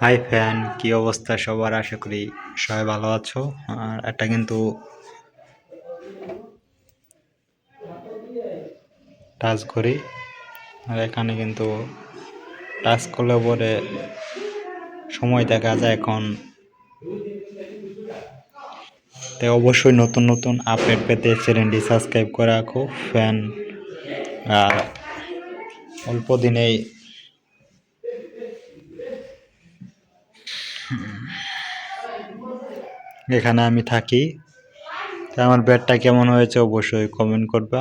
High fan, কি অবস্থা সবার? আশা করি সবাই ভালো আছো। আর এটা কিন্তু টাচ করি। আর এখানে কিন্তু টাচ করলে পরে সময় দেখা যায় এখন। তাই অবশ্যই নতুন নতুন আপডেট পেতে চ্যানেলটি সাবস্ক্রাইব করে রাখো, ফ্যান। আর অল্প দিনেই এখানে আমি থাকি। তা আমার ব্যাটটা কেমন হয়েছে অবশ্যই কমেন্ট করবা।